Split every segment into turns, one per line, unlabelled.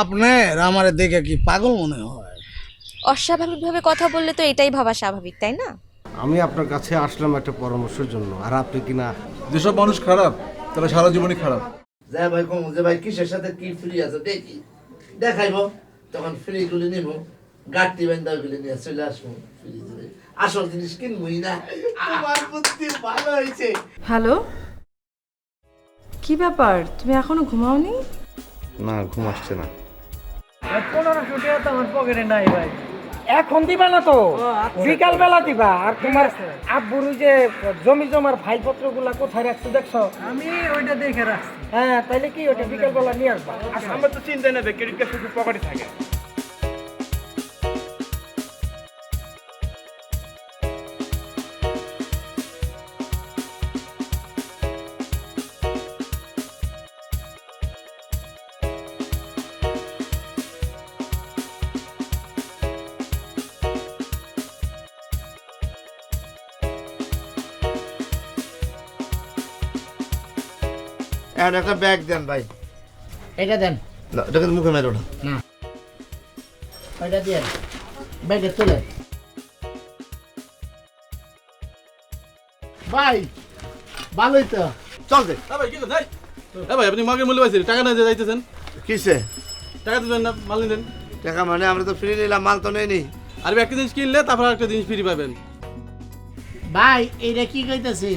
আপনার আমার দেখে কি পাগল মনে হয়?
অস্বাভাবিকভাবে কথা বললে তো এটাই ভাবা স্বাভাবিক তাই না?
আমি আপনার কাছে আসলাম একটা পরামর্শের জন্য আর আপনি কি না?
যেসব মানুষ খারাপ তারা সারা জীবনই খারাপ।
যা ভাই কম যে ভাই কিসের সাথে কি ফ্রি আছে দেখি। দেখাইবো তখন ফ্রি গুলি নিবো গাড়ি বেন্দা গুলি নিয়ে চলে আসব ফ্রি আসল জিনিস কিনবই না। আমার বুদ্ধি ভালো হয়েছে।
হ্যালো? কি ব্যাপার? তুমি এখনও ঘুমাওনি?
না ঘুম আসছে না।
পনেরোশো টাকা তো আমার পকেটে নাই ভাই। এখন দিবা না তো? বিকাল বেলা দিবা। আর তোমার আব্বুর ওই যে জমি জমার ফাইলপত্রগুলা কোথায় রাখছো দেখছ? আমি ওইটা দেখে রাখছি। হ্যাঁ তাইলে কি ওইটা বিকাল বেলা নিয়ে আসবা?
আমার তো চিন্তা নেবে ক্রেডিট কার্ড শুধু পকেটে থাকে।
আর একটা ব্যাগ দেন ভাই।
এটা দেন।
না, এটা কিন্তু মুখে মেরো না।
ওইটা দিয়ে ব্যাগে তুলে। ভাই ভালোই তো।
চল দে।
ভাই কি কোথায় ভাই আপনি মাকে মূল্য পাইছেন। টাকা না দিয়ে যাইতেছেন।
কিসে?
টাকা দিবেন না মাল নিলেন।
টাকা মানে আমরা তো ফ্রি নিলাম মাল তো নেই
আর একটা জিনিস কিনলে তারপর একটা জিনিস ফ্রি পাবেন।
ভাই এইটা কি কইতাছি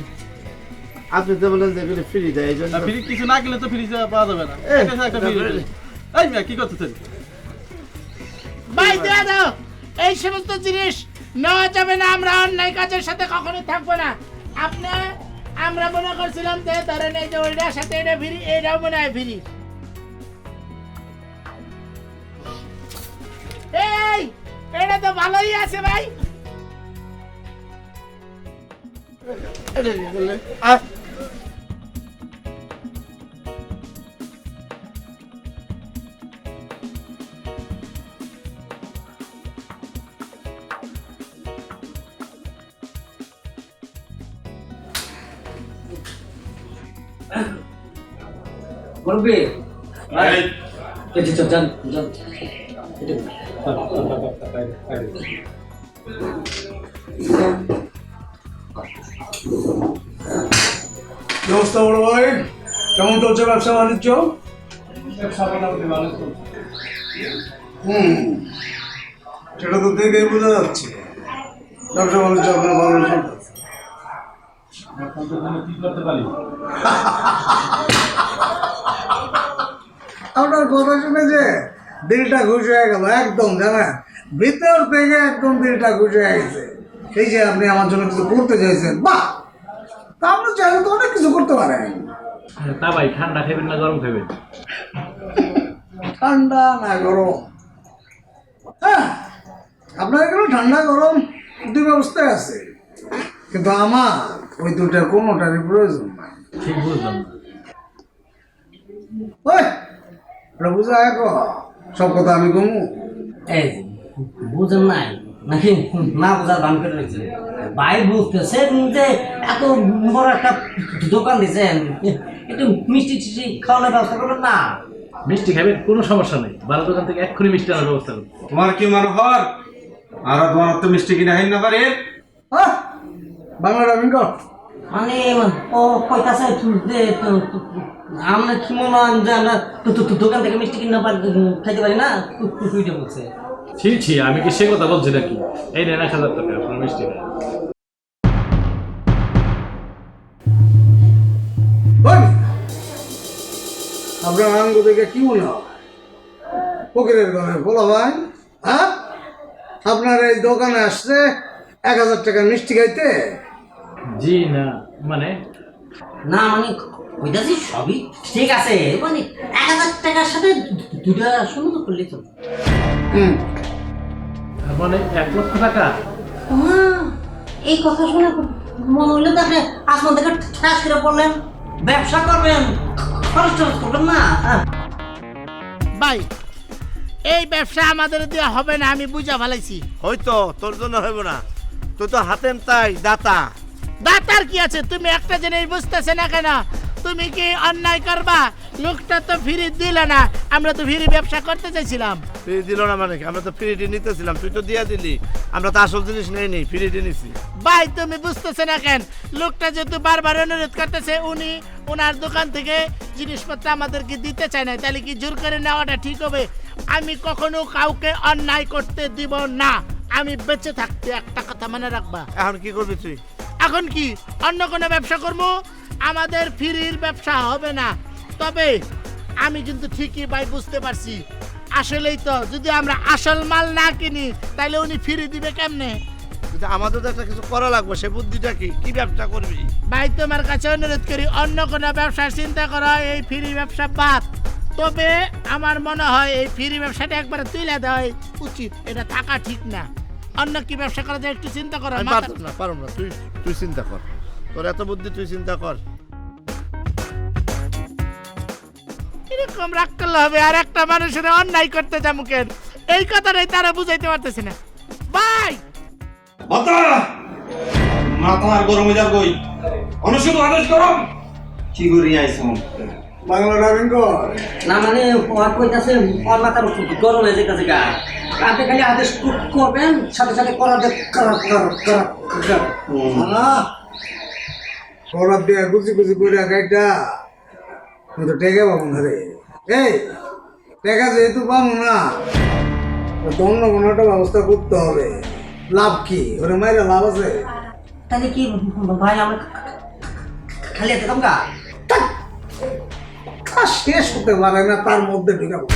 আপনি তো বলেন যে এগুলি ফ্রি দেয় এই জন্য
ফ্রি কিছু না কিনলে তো ফ্রি পাওয়া যাবে না।
এ,
একটা একটা ফ্রি এই মিয়া কি করতেছেন?
ভাই দিয়ে দাও এই সমস্ত জিনিস নেওয়া যাবে না আমরা অন্যায় কাজের সাথে কখনোই থাকব না। আপনি আমরা মনে করছিলাম যে ধরেন এই যে ওইটার সাথে এটা ফ্রি এইটাও মনে হয় ফ্রি এই এটা তো ভালোই আছে ভাই।
এটা কি করলে? আহ,
বলবি যান যান।
ব্যবস্থা বড় ভাই। কেমন চলছে ব্যবসা বাণিজ্য? হুম। সেটা তো দেখেই বোঝা যাচ্ছে। ব্যবসা বাণিজ্য আপনার ভালো চলতেছে আপনার কথা শুনে যে দিলটা খুশ হয়ে গেল একদম জানেন। ভিতর থেকে একদম দিলটা খুশ হয়ে গেছে। সেই যে আপনি আমার জন্য কিছু করতে চাইছেন বাহ! তা আপনি চাইলে তো অনেক কিছু করতে পারেন
তা ভাই ঠান্ডা খাবেন না গরম খাবেন
ঠান্ডা না গরম। হ্যাঁ আপনার এখানে ঠান্ডা গরম দুই ব্যবস্থায় আছে। কিন্তু আমার ওই দুটার কোনোটারই প্রয়োজন নাই।
ঠিক বুঝলাম
ওই এটা বুঝা এক সব কথা আমি কমু।
এই বুঝেন নাই? নাকি না বোঝার দাম করে রয়েছে ভাই বুঝতেছেন যে এত বড় একটা দোকান দিয়েছেন। একটু মিষ্টি টিষ্টি খাওয়ানোর ব্যবস্থা করবেন না?
মিষ্টি খাবেন কোনো সমস্যা নেই। ভালো দোকান থেকে এক্ষুনি মিষ্টি আনার ব্যবস্থা করুন।
তোমার কি মনে হর আর তোমার তো মিষ্টি কিনা হইন না পারে
বাংলা বাংলাটা আমি কর।
মানে ও কইতাছে যে তো- তো- আমরা কি মনে হয় যে আমরা তো- তো- তো দোকান থেকে মিষ্টি কিনা পারি খাইতে পারি না? তুইটা বলছে।
ছি ছি আমি কি সে কথা বলছি নাকি? এই নেন এক হাজার টাকা আপনার মিষ্টি।
আপনার আঙ্গ দেখে কি মনে হয়? ফকিরের ঘরে বলো ভাই হ্যাঁ? আপনার এই দোকানে আসছে এক হাজার টাকা মিষ্টি খাইতে?
জি না মানে?
না মানে কইতাছি সবই ঠিক আছে। মানে এক হাজার টাকার সাথে দুটা সমুদ্র করলে তো
মানে এক লক্ষ টাকা?
এই কথা শুনে মনে হইল তো আপনি আসমান থেকে ঠাস করে পড়লেন। ব্যবসা করবেন খরচ টরচ করবেন না। হ্যাঁ।
ভাই এই ব্যবসা আমাদের দিয়ে হবে না আমি বুঝা ফেলাইছি।
হয়তো তোর জন্য হইব না। তুই তো হাতেম তাই দাতা।
দাতার কি আছে? তুমি একটা জিনিস বুঝতেছে না কেন? তুমি কি অন্যায় করবা? লোকটা তো ফ্রি দিলে না। আমরা তো ফ্রি ব্যবসা করতে চাইছিলাম।
ফ্রি দিল না মানে কি? আমরা তো ফ্রিটি নিতেছিলাম তুই তো দিয়া দিলি। আমরা তো আসল জিনিস নেই নি ফ্রিটি নিছি।
ভাই তুমি বুঝতেছে না কেন? লোকটা যেহেতু বারবার অনুরোধ করতেছে উনি ওনার দোকান থেকে জিনিসপত্র আমাদেরকে দিতে চায় না তাহলে কি জোর করে নেওয়াটা ঠিক হবে? আমি কখনো কাউকে অন্যায় করতে দিব না। আমি বেঁচে থাকতে একটা কথা মনে রাখবা।
এখন কি করবি তুই?
এখন কি অন্য কোনো ব্যবসা করব? আমাদের ফ্রির ব্যবসা হবে না। তবে আমি কিন্তু ঠিকই ভাই বুঝতে পারছি। আসলেই তো যদি আমরা আসল মাল না কিনি তাহলে উনি ফ্রি দিবে কেমনে?
কিন্তু আমাদের তো একটা কিছু করা লাগবে সে বুদ্ধিটা কি? কি ব্যবসা করবি?
ভাই তোমার কাছে অনুরোধ করি অন্য কোনো ব্যবসার চিন্তা করা এই ফ্রি ব্যবসা বাদ। তবে আমার মনে হয় এই ফ্রি ব্যবসাটা একবারে তুলে দেওয়া উচিত এটা থাকা ঠিক না। অন্য কি ব্যবসা করা যায় একটু চিন্তা করো
না পারব না। তুই তুই চিন্তা কর। তোর এত বুদ্ধি তুই চিন্তা কর।
এরকম রাগ করলে হবে? আর একটা মানুষের অন্যায় করতে যাব কেন? এই কথাটাই তারা বুঝাইতে পারতেছে না। ভাই
মাতা মাথা গরম কই? অনুষ্ঠিত আদেশ গরম কি করি আইছো
বাংলা ডাবিং কর।
না মানে ওর কইতাছে ওর মাথার গরম হয়ে যেতেছে গা। আপনি খালি আদেশ করবেন সাথে সাথে করা দেখ করা করা করা
খরাব গুছি গুছি করে আমি তো টেকে পাবো না রে। এই টেকা যেহেতু পাবো না তো অন্য কোনো একটা ব্যবস্থা করতে হবে। লাভ কি? ওরে মাইরা লাভ আছে।
তাহলে কি ভাই আমরা খালি হাতে কামকা
কাজ শেষ হতে পারে না তার মধ্যে ঢুকাবো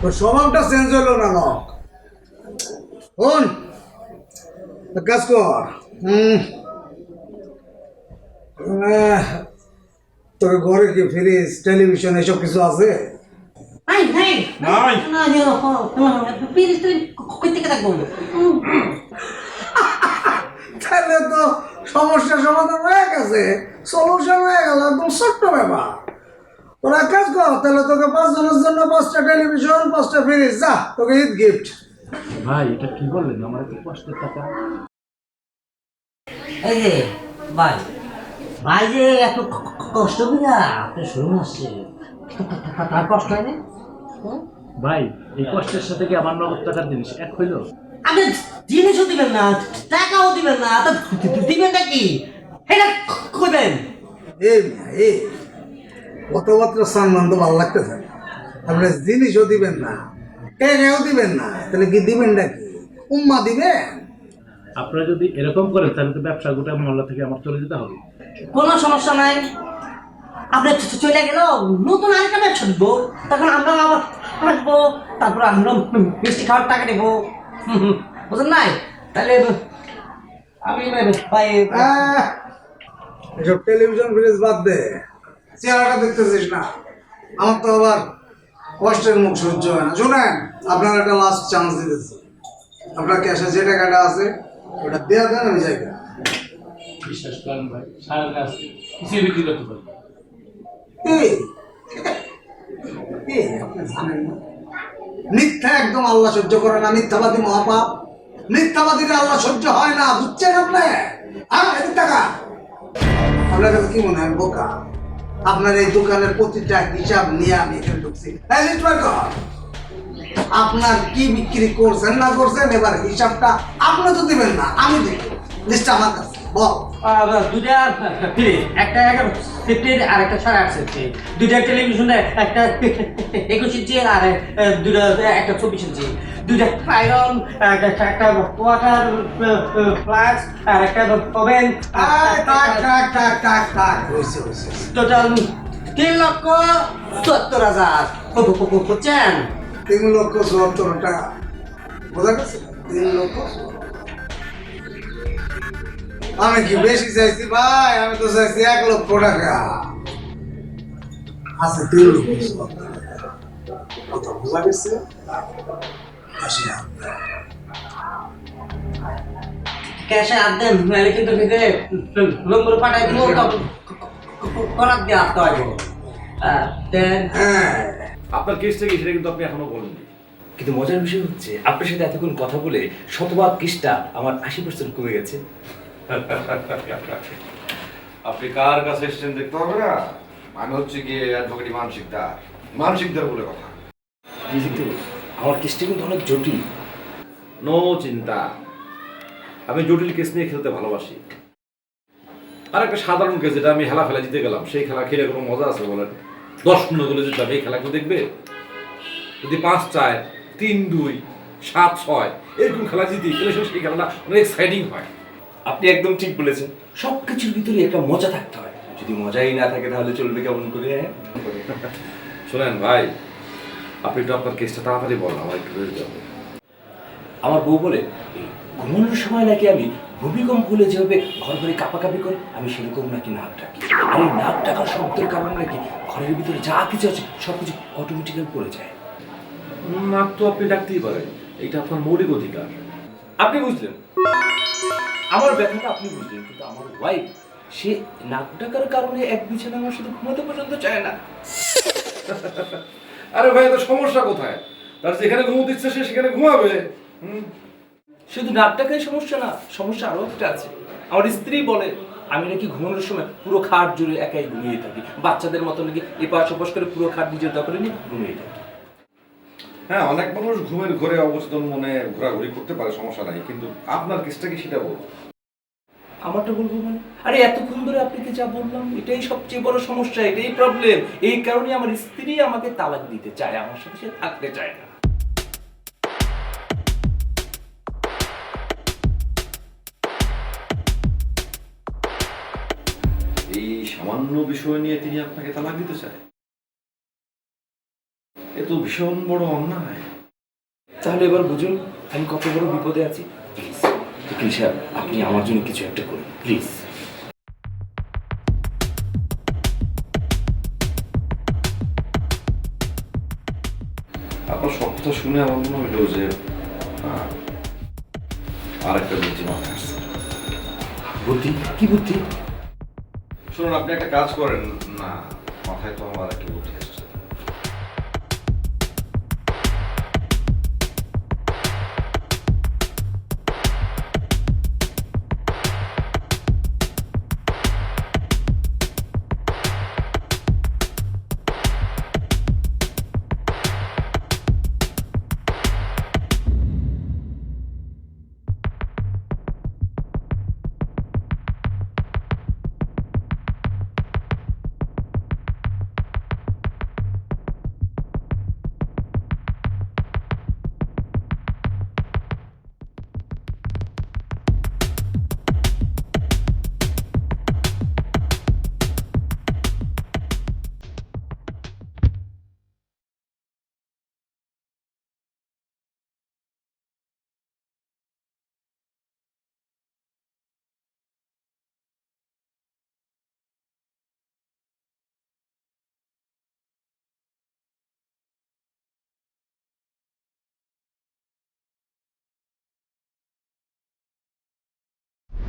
তো স্বভাবটা চেঞ্জ হলো না শোন কাজ কর। তোর ঘরে কি ফ্রিজ টেলিভিশন এসব কিছু আছে?
নাই নাই।
নাই।
না যে প্লিজ তুই কই থেকে থাকব
তাহলে তো সমস্যা সমাধান হয়ে গেছে সলিউশন হয়ে গেল একদম ছোট্ট ব্যাপার। তোরা এক কাজ কর তাহলে তোকে পাঁচ জনের জন্য পাঁচটা টেলিভিশন পাঁচটা ফ্রিজ যা তোকে ঈদ গিফট
ভাই এটা কি বললেন? আমার একটু কষ্টের টাকা।
এই যে ভাই ভাই যে এত কষ্ট করিয়া আপনি শুরু আসছে তার কষ্ট হয় না? হুম?
ভাই এই কষ্টের সাথে কি আমার নগদ টাকার জিনিস এক হইল?
আপনি জিনিসও দিবেন না টাকাও দিবেন না দিবেনটা কি? এটা কইবেন
এই এই। কথাবার্তা সম্মান তো ভালো লাগতেছে। আপনি জিনিসও দিবেন না টাকাও দিবেন না তাহলে কি দিবেনটা কি উম্মা দিবেন?
আপনারা যদি এরকম করেন তাহলে তো ব্যবসা গোটা মহল্লা থেকে আমার চলে যেতে হবে।
কোনো সমস্যা নাই। আপনি চলে গেল নতুন আরেকটা ব্যবসা দিব তখন আমরা আবার আসব তারপর আমরা মিষ্টি খাওয়ার টাকা দেবো বুঝলেন নাই? তাহলে আমি
এসব টেলিভিশন ফ্রিজ বাদ দে। চেহারাটা দেখতেছিস না। আমার তো আবার কষ্টের মুখ সহ্য হয় না। শোনেন আপনার একটা লাস্ট চান্স দিতেছি। আপনার ক্যাশে যে টাকাটা আছে ওটা দেওয়া দেন আমি জায়গা
বিশ্বাস করেন ভাই সারা কাজ কিছুই বিক্রি করতে পারি।
এই, আপনি জানেন না? মিথ্যা একদম আল্লাহ সহ্য করে না মিথ্যাবাদী মহাপাপ। মিথ্যাবাদীরা আল্লাহ সহ্য হয় না বুঝছেন আপনি? হ্যাঁ এদিক টাকা আপনার কাছে কি মনে হয় বোকা? আপনার এই দোকানের প্রতিটা হিসাব নিয়ে আমি এখানে ঢুকছি। আপনার কি বিক্রি করছেন না করছেন, এবার হিসাবটা আপনি তো দিবেন না, আমি দিব। লিস্ট আমার কাছে
একটা একটা একটা একুশ ইঞ্চি আর দুটা একটা চব্বিশ ইঞ্চি আয়রন একটা ওয়াটার ফ্লাক্স আর একটা ওভেন টোটাল তিন লক্ষ সত্তর হাজার। বুঝছেন?
তিন লক্ষ চুয়াত্তর টাকা। বোঝা গেছে? তিন লক্ষ আমি কি বেশি চাইছি? ভাই আমি তো চাইছি এক লক্ষ টাকা। আছে তিন লক্ষ। কথা বোঝা গেছে? আসি আমরা।
ক্যাশে হাত দেন নাহলে কিন্তু নিজে নম্বর পাঠাই দিব করার দিয়ে আসতে হবে আহ,
হ্যাঁ।
আপনার কেসটা কি সেটা কিন্তু আপনি এখনও বলেননি। কিন্তু মজার বিষয় হচ্ছে আপনার সাথে এতক্ষণ কথা বলে শতভাগ কেসটা আমার আশি পার্সেন্ট কমে গেছে।
আপনি কার কাছে এসেছেন দেখতে হবে না? আমি হচ্ছে গিয়ে অ্যাডভোকেটি মানসিক দার মানসিক দার বলে কথা।
আমার কেসটা কিন্তু অনেক জটিল। নো চিন্তা। আমি জটিল কেস নিয়ে খেলতে ভালোবাসি। আর একটা সাধারণ কেস যেটা আমি হেলা ফেলা জিতে গেলাম সেই খেলা খেলে কোনো মজা আছে বলেন? দশ দলে যেতে হবে এই খেলা কেউ দেখবে যদি পাঁচ চায় তিন দুই সাত ছয় এরকম খেলা জিতি তাহলে সেই খেলাটা অনেক এক্সাইটিং হয়। আপনি একদম ঠিক বলেছেন। সব কিছুর ভিতরে একটা মজা থাকতে হয়। যদি মজাই না থাকে তাহলে চলবে কেমন করে? হ্যাঁ। শোনেন ভাই আপনি একটু আপনার কেসটা তাড়াতাড়ি বলেন আমার একটু যাবে আমার বউ বলে ঘুমানোর সময় নাকি আমি ভূমিকম্প হলে যেভাবে ঘর ঘরে কাঁপাকাঁপি করে আমি সেরকম নাকি নাক ডাকি। আর এই নাক ডাকার শব্দের কারণে নাকি ঘরের ভিতরে যা কিছু আছে সব কিছু অটোমেটিক্যালি পড়ে যায়। নাক তো আপনি ডাকতেই পারেন এটা আপনার মৌলিক অধিকার। আপনি বুঝলেন? আমার ব্যথাটা আপনি বুঝলেন কিন্তু আমার ওয়াইফ সে নাক ডাকার কারণে এক বিছানা আমার সাথে ঘুমাতে পর্যন্ত চায় না। আরে ভাই তো সমস্যা কোথায়? তার যেখানে ঘুমোতে ইচ্ছে সে সেখানে ঘুমাবে। শুধু নাক ডাকাই সমস্যা না সমস্যা আরও একটা আছে। আমার স্ত্রী বলে আমি নাকি ঘুমানোর সময় পুরো খাট জুড়ে একাই ঘুমিয়ে থাকি। বাচ্চাদের মতো নাকি এপাশ ওপাশ করে পুরো খাট নিজের দখলে নিয়ে ঘুমিয়ে থাকি।
হ্যাঁ অনেক মানুষ ঘুমের ঘরে অবস্থান মনে ঘোরাঘুরি করতে পারে সমস্যা নাই। কিন্তু আপনার কেসটা কি সেটা বলব
আমারটা বলব মানে? আরে, এতক্ষণ ধরে আপনাকে যা বললাম, এটাই সবচেয়ে বড় সমস্যা, এটাই প্রবলেম এই কারণে আমার স্ত্রী আমাকে তালাক দিতে চায়, আমার সাথে সে থাকতে চায় না। এই সামান্য বিষয় নিয়ে তিনি আপনাকে তালাক দিতে চায়? এ তো ভীষণ বড় অন্যায়। তাহলে এবার বুঝুন, আমি কত বড় বিপদে আছি। উকিল সাহেব আপনি আমার জন্য কিছু একটা করুন প্লিজ। আপনার সব কথা শুনে আমার মনে হইল যে আর একটা বুদ্ধি মাথায় আসছে। বুদ্ধি? কি বুদ্ধি? শুনুন আপনি একটা কাজ করেন। না মাথায় তো আমার একটা বুদ্ধি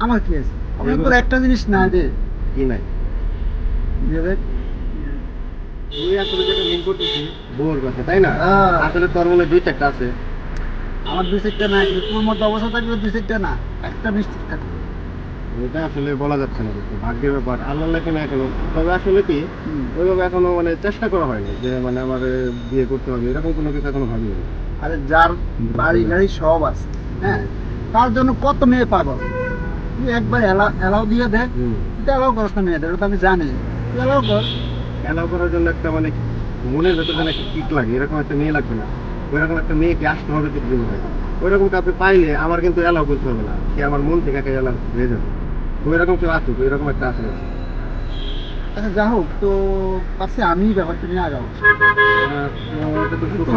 আমার কি আছে? আমার একটা জিনিস না যে
কি নাই? তুই আসলে যেটা মিন করতেছিস বউর কথা তাই না? আসলে তোর দুই চারটা আছে।
আমার দুই সেটটা না মধ্যে অবস্থা থাকলে দুই না একটা নিশ্চিত থাকবে।
এটা আসলে বলা যাচ্ছে না ভাগ্যের ব্যাপার। আল্লাহ লেখে না এখনও। তবে আসলে কি ওইভাবে এখনও মানে চেষ্টা করা হয়নি যে মানে আমার বিয়ে করতে হবে এরকম কোনো কিছু এখনও ভাবিনি।
আরে যার বাড়ি গাড়ি সব আছে হ্যাঁ? তার জন্য কত মেয়ে পাগল? তুই একবার এলাও এলাও দিয়ে এলাও করস না মেয়েদের ওটা আমি জানি। তুই এলাও কর।
এলাও করার জন্য একটা মানে মনের ভেতর যেন একটা কিক লাগে এরকম একটা মেয়ে লাগবে না। ওইরকম একটা মেয়েকে আসতে হবে হয় ওইরকম কাউকে পাইলে আমার কিন্তু এলাও করতে হবে না। সে আমার মন থেকে একা এলাও হয়ে যাবে ওইরকম কেউ আসুক ওইরকম একটা আসে
আচ্ছা যা হোক তো পাশে আমি ব্যাপারটা নিয়ে আগাবো।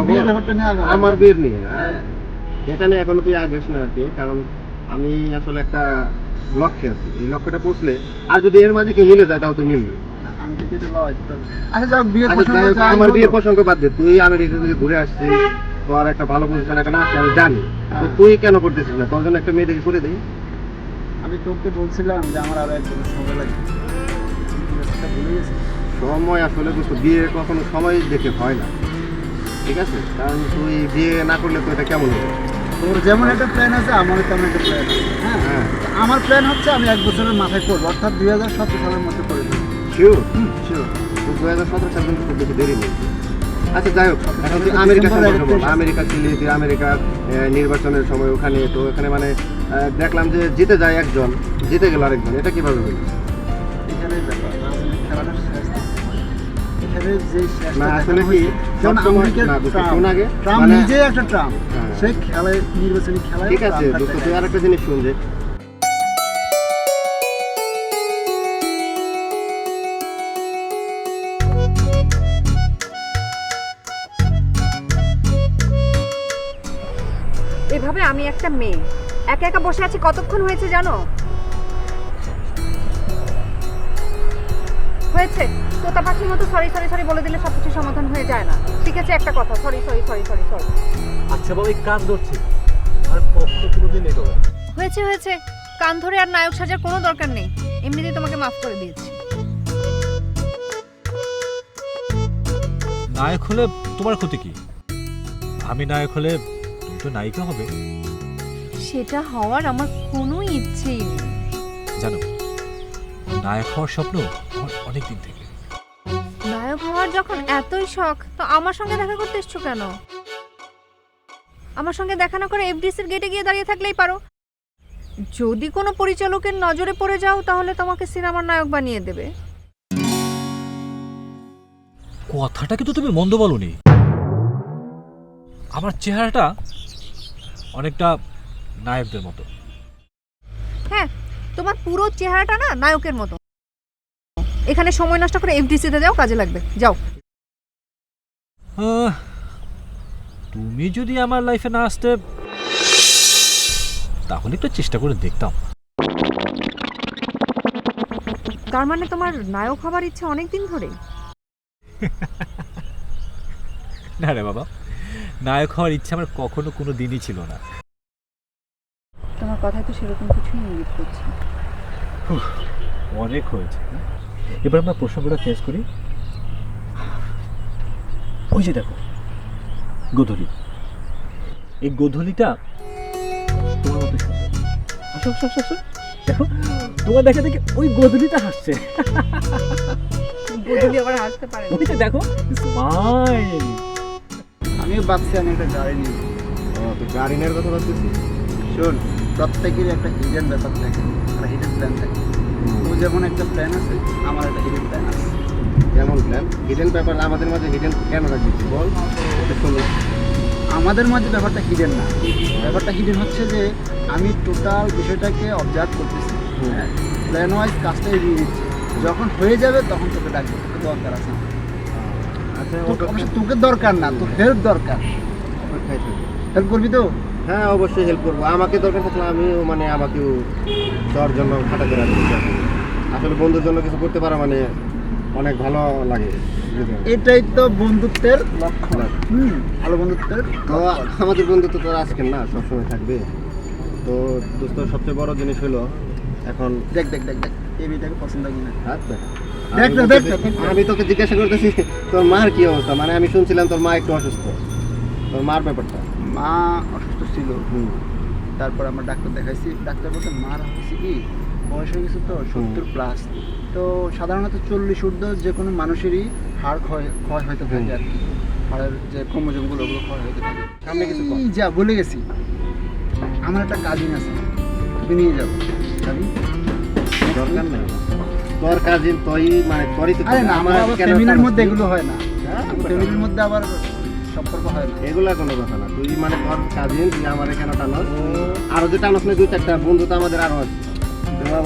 বিয়ের ব্যাপারটা নিয়ে আগাবো।
আমার বিয়ের নিয়ে এটা নিয়ে এখনও তুই আগিস না আর কি কারণ আমি আসলে একটা লক্ষ্যে আছি এই লক্ষ্যটা পৌঁছলে আর যদি এর মাঝে কেউ মিলে যায় তাও তো মিলবে।
আচ্ছা যাও বিয়ের
আচ্ছা, আমার। বিয়ের প্রসঙ্গ বাদ দে। তুই আমেরিকা থেকে ঘুরে আসছিস তোর একটা ভালো পজিশন এখানে আছে আমি জানি। তো তুই কেন করতেছিস না? তোর জন্য একটা মেয়ে দেখে করে দিই।
আমি তোকে বলছিলাম যে আমার আরও একজন সময় লাগবে। ভুলে
সময় আসলে তো বিয়ে কখনো সময় দেখে হয় না। ঠিক আছে? কারণ তুই বিয়ে না করলে তো এটা কেমন হবে?
তোর যেমন একটা প্ল্যান আছে আমারও তেমন একটা প্ল্যান আছে। হ্যাঁ?
হ্যাঁ।
আমার প্ল্যান হচ্ছে আমি এক বছরের মাথায় করব অর্থাৎ দুই হাজার সতেরো সালের মধ্যে করে দেবো।
শিওর
শিওর
দু হাজার সতেরো সাল খুব বেশি দেরি নেই। আচ্ছা যাই হোক আমেরিকা। আমেরিকা নির্বাচনের সময় ওখানে তো ওখানে মানে দেখলাম যে জিতে যায় একজন জিতে গেল আরেকজন এটা কীভাবে হলো? আগে, মানে-
একটা ট্রাম্প
হ্যাঁ।
খেলায় নির্বাচনী খেলায়
ঠিক আছে দোস্ত জিনিস শুনছে
এভাবে আমি একটা মেয়ে একা একা বসে আছি কতক্ষণ হয়েছে জানো? হয়েছে। তোতা পাখির মতো সরি সরি সরি বলে দিলে সবকিছু সমাধান হয়ে যায় না। ঠিক আছে একটা কথা sorry sorry sorry sorry sorry
আচ্ছা বাবা এই কাজ ধরছি। আর কখনো কোনোদিন এটা
হয়েছে হয়েছে। কান ধরে আর নায়ক সাজার কোনো দরকার নেই। এমনিতেই তোমাকে মাফ করে দিয়েছি।
নায়ক হলে তোমার ক্ষতি কি? আমি নায়ক হলে তুমি তো নায়িকা হবে।
সেটা হওয়ার আমার কোনো ইচ্ছেই নেই।
জানো নায়ক হওয়ার স্বপ্ন আমার অনেক দিন থেকে।
নায়ক হওয়ার যখন এতই শখ তো আমার সঙ্গে দেখা করতে এসছো কেন? আমার সঙ্গে দেখা না করে এফডিসির গেটে গিয়ে দাঁড়িয়ে থাকলেই পারো। যদি কোনো পরিচালকের নজরে পড়ে যাও তাহলে তোমাকে সিনেমার নায়ক বানিয়ে দেবে।
কথাটা কিন্তু তুমি মন্দ বলনি। আমার চেহারাটা অনেকটা নায়কদের মতো।
হ্যাঁ তোমার পুরো চেহারাটা না নায়কের মতো। এখানে সময় নষ্ট করে এফডিসিতে যাও কাজে লাগবে। যাও।
আহ, তুমি যদি আমার লাইফে না আসতে তাহলে একটু চেষ্টা করে দেখতাম।
তার মানে তোমার নায়ক হবার ইচ্ছা অনেক দিন ধরেই
না রে বাবা নায়ক হওয়ার ইচ্ছা আমার কখনো কোনো দিনই ছিল না।
তোমার কথায় তো সেরকম কিছুই ইঙ্গিত করছে
অনেক হয়েছে এবার আমরা প্রসঙ্গটা চেঞ্জ করি। ওই যে দেখো গোধূলি। এই গোধূলিটা তোমার মতো সুন্দর। আসো আসো আসো, আসো। দেখো তোমার দেখা দেখে ওই গোধূলিটা হাসছে।
বদলি আবার হাসতে পারে
ওই যে দেখো স্মাইল
আমিও ভাবছি আমি একটা গাড়ি নিব।
তুই গাড়ি নেওয়ার কথা ভাবতেছিস
শোন প্রত্যেকেরই একটা হিডেন ব্যাপার থাকে একটা হিডেন প্ল্যান থাকে। তো যেমন একটা প্ল্যান আছে আমার একটা হিডেন প্ল্যান আছে।
কেমন প্ল্যান হিডেন ব্যাপার আমাদের মাঝে হিডেন কেন রাখবি বল?
আমাদের মাঝে ব্যাপারটা হিডেন না। ব্যাপারটা হিডেন হচ্ছে যে আমি টোটাল বিষয়টাকে অবজার্ভ করতেছি। প্ল্যান ওয়াইজ কাজটা এগিয়ে নিচ্ছি যখন হয়ে যাবে তখন তোকে ডাকবো তোকে দরকার আছে।
আচ্ছা
অবশ্য তোকে দরকার না তোর হেল্প দরকার। হেল্প করবি তো?
হ্যাঁ অবশ্যই হেল্প করব। আমাকে দরকার থাকলে আমিও মানে আমাকেও তোর জন্য খাটাতে রাখব আসলে বন্ধুর জন্য কিছু করতে পারা মানে অনেক ভালো লাগে।
এটাই তো বন্ধুত্বের লক্ষণ ভালো বন্ধুত্বের
তো আমাদের বন্ধুত্ব তো আজকের না সবসময় থাকবে। তো দোস্ত সবচেয়ে বড় জিনিস হলো এখন
দেখ দেখ দেখ দেখ এই মেয়েটাকে পছন্দ কিনা?
আচ্ছা
দেখ দেখ দেখ।
আমি তোকে জিজ্ঞাসা করতেছি তোর মার কি অবস্থা? মানে আমি শুনছিলাম তোর মা একটু অসুস্থ। তোর মার ব্যাপারটা?
মা অসুস্থ ছিল।
হুম।
তারপর আমরা ডাক্তার দেখাইছি। ডাক্তার বলতে মার হচ্ছে কি? বয়স হয়ে গেছে তো সত্তর প্লাস তো সাধারণত চল্লিশ ঊর্ধ্ব যে কোনো মানুষেরই হাড় ক্ষয় ক্ষয় হইতে থাকে আর কি। হাড়ের যে ক্রোমোজোমগুলো ওগুলো ক্ষয় হইতে থাকে।
সামনে কিছু
যা বলে গেছি। আমার একটা কাজিন আছে। তুমি নিয়ে যাব
দরকার নেই। তোর কাজিন তুই মানে তোরই তো
আরে না আমার ফ্যামিলির মধ্যে এগুলো হয় না। ফ্যামিলির মধ্যে আবার সম্পর্ক হয় না।
এগুলা কোনো কথা না। তুই মানে তোর কাজিন তুই আমার এখানে টানস আরও যে টানস না দুই চারটা বন্ধু তো আমাদের আরও আছে।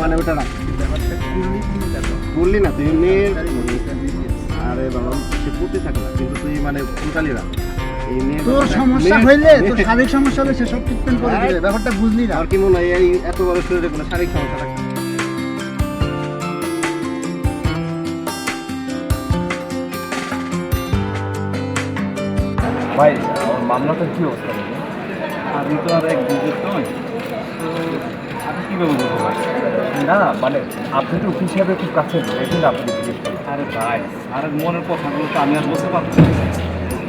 মানে ওটা রাখ
ব্যাপারটা খুবই চিন্তা কর
বললি না তুই মেয়ের আরে বাবা সে পড়তে থাকে না কিন্তু তুই মানে মেয়ের
তোর সমস্যা হইলে তোর শারীরিক সমস্যা হলে সে সব ট্রিটমেন্ট করে দিবে ব্যাপারটা বুঝলি না।
আর কি মনে হয় এই এত বড় শরীরে কোনো শারীরিক সমস্যা
ভাই আমার মামলাটার কি অবস্থা
আমি তো আর এক নয় তো আমি কীভাবে বলব ভাই
না মানে আপনি তো সাহেবের খুব কাছে এই জন্য আপনি জিজ্ঞেস
আরে ভাই আর মনের কথাগুলো তো আমি আর বলতে পারছি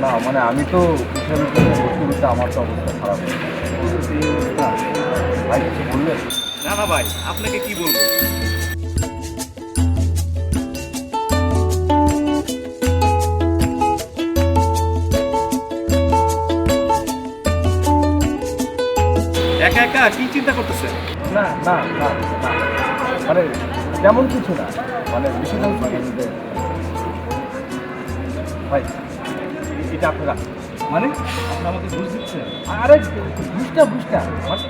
না।
মানে আমি তো সাহেবের জন্য শুরুতে আমার তো অবস্থা খারাপ হয়ে
অবস্থা।
ভাই কিছু বললেন
না না ভাই আপনাকে কি বলব? কি চিন্তা করতেছেন
না না না না। মানে তেমন কিছু না। মানে বিষয়টা হচ্ছে ভাই এটা আপনারা
মানে আপনি আমাকে ঘুষ দিচ্ছেন?
আরে ঘুষটা বুঝটা মানে